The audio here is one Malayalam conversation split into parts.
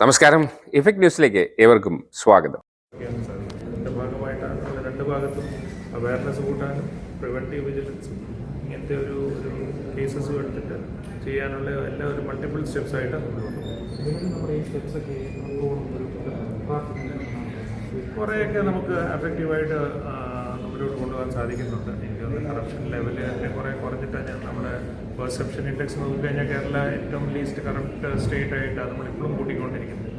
നമസ്കാരം. ഇഫക്ട് ന്യൂസിലേക്ക് ഏവർക്കും സ്വാഗതം. ഭാഗമായിട്ടാണ് രണ്ട് ഭാഗത്തും അവയർനെസ് കൂട്ടാനും പ്രിവെന്റീവ് വിജിലൻസും ഇങ്ങനത്തെ ഒരു ഒരു കേസസും എടുത്തിട്ട് ചെയ്യാനുള്ള എല്ലാ ഒരു മൾട്ടിപ്പിൾ സ്റ്റെപ്സ് ആയിട്ട് നമ്മൾ ഈ സ്റ്റെപ്സ് ഒക്കെ കുറേയൊക്കെ നമുക്ക് എഫക്റ്റീവായിട്ട് മുന്നോട്ട് കൊണ്ടുപോകാൻ സാധിക്കുന്നുണ്ട്. എനിക്ക് തോന്നുന്നു കറപ്ഷൻ ലെവൽ തന്നെ കുറേ കുറഞ്ഞിട്ടാണ് ഞാൻ നമ്മുടെ പെർസെപ്ഷൻ ഇൻഡെക്സ് നോക്കിക്കഴിഞ്ഞാൽ കേരള ഏറ്റവും ലീസ്റ്റ് കറപ്റ്റ് സ്റ്റേറ്റ് ആയിട്ടാണ് നമ്മളിപ്പോഴും കൂട്ടിക്കൊണ്ടിരിക്കുന്നത്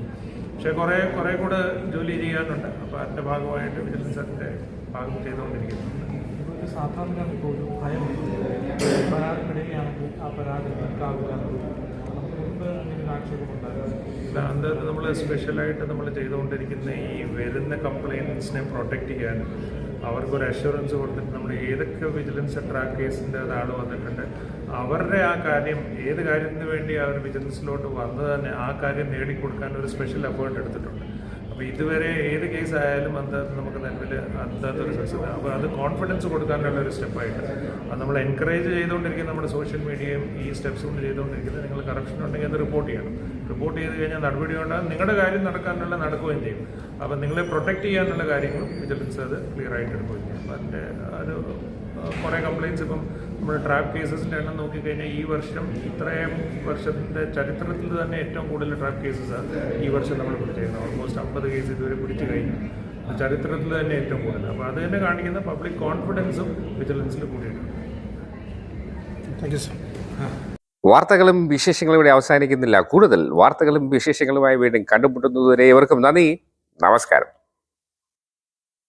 പക്ഷേ കുറേ കുറേ കൂടെ ജോലി ചെയ്യാനുണ്ട്. അപ്പോൾ അതിന്റെ ഭാഗമായിട്ട് വിജിലൻസ് അതിന്റെ ഭാഗം ചെയ്തുകൊണ്ടിരിക്കുന്നുണ്ട് സാധാരണ ഇപ്പോൾ ഒരു ഭയമുണ്ട് പരാതി ആ പരാതി അത് നമ്മൾ സ്പെഷ്യലായിട്ട് നമ്മൾ ചെയ്തുകൊണ്ടിരിക്കുന്ന ഈ വരുന്ന കംപ്ലയിൻസിനെ പ്രൊട്ടക്റ്റ് ചെയ്യാൻ അവർക്കൊരു അഷുറൻസ് കൊടുത്തിട്ട് നമ്മൾ ഏതൊക്കെ വിജിലൻസ് ട്രാക്ക് കേസിന്റെ ആൾ വന്നിട്ടുണ്ട് അവരുടെ ആ കാര്യം ഏത് കാര്യത്തിന് വേണ്ടി അവർ വിജിലൻസിലോട്ട് വന്നത് തന്നെ ആ കാര്യം നേടിക്കൊടുക്കാൻ ഒരു സ്പെഷ്യൽ എഫേർട്ട് എടുത്തിട്ടുണ്ട്. ഇതുവരെ ഏത് കേസ് ആയാലും അത് നമുക്ക് നിലവിൽ ഒരു സക്സസ് അപ്പോൾ അത് കോൺഫിഡൻസ് കൊടുക്കാനുള്ള ഒരു സ്റ്റെപ്പായിട്ട് അത് നമ്മൾ എൻകറേജ് ചെയ്തുകൊണ്ടിരിക്കുന്ന നമ്മുടെ സോഷ്യൽ മീഡിയയും ഈ സ്റ്റെപ്സ് കൊണ്ട് ചെയ്തുകൊണ്ടിരിക്കുന്നത് നിങ്ങൾ കറപ്ഷൻ ഉണ്ടെങ്കിൽ അത് റിപ്പോർട്ട് ചെയ്യണം. റിപ്പോർട്ട് ചെയ്ത് കഴിഞ്ഞാൽ നടപടി ഉണ്ടാകും. നിങ്ങളുടെ കാര്യം നടക്കാനുള്ള നടക്കുകയും ചെയ്യും. അപ്പോൾ നിങ്ങളെ പ്രൊട്ടക്റ്റ് ചെയ്യാനുള്ള കാര്യങ്ങളും വിജിലൻസ് അത് ക്ലിയർ ആയിട്ട് എടുക്കുകയും ചെയ്യും. അപ്പോൾ അതിന്റെ ഒരു കുറേ കംപ്ലയിൻസ് ഇപ്പം നമ്മൾ ട്രാപ്പ് കേസസിന്റെ എണ്ണം നോക്കിക്കഴിഞ്ഞാൽ ഈ വർഷം ഇത്രയും വർഷത്തിന്റെ ചരിത്രത്തിൽ തന്നെ ഏറ്റവും കൂടുതൽ ട്രാപ്പ് കേസസാണ് ഈ വർഷം നമ്മൾ പിടിച്ചിരുന്നത്. ഓൾമോസ്റ്റ് അമ്പത് കേസ് ഇതുവരെ പിടിച്ചു കഴിഞ്ഞു. ചരിത്രത്തിൽ തന്നെ ഏറ്റവും കൂടുതൽ. അപ്പോൾ അത് തന്നെ കാണിക്കുന്ന പബ്ലിക് കോൺഫിഡൻസും വിജിലൻസിൽ കൂടിയിട്ടുണ്ട് താങ്ക് യു സർ വാർത്തകളും വിശേഷങ്ങളും ഇവിടെ അവസാനിക്കുന്നില്ല. കൂടുതൽ വാർത്തകളും വിശേഷങ്ങളുമായി വീണ്ടും കണ്ടുമുട്ടുന്നതുവരെ ഇവർക്കും നന്ദി. നമസ്കാരം.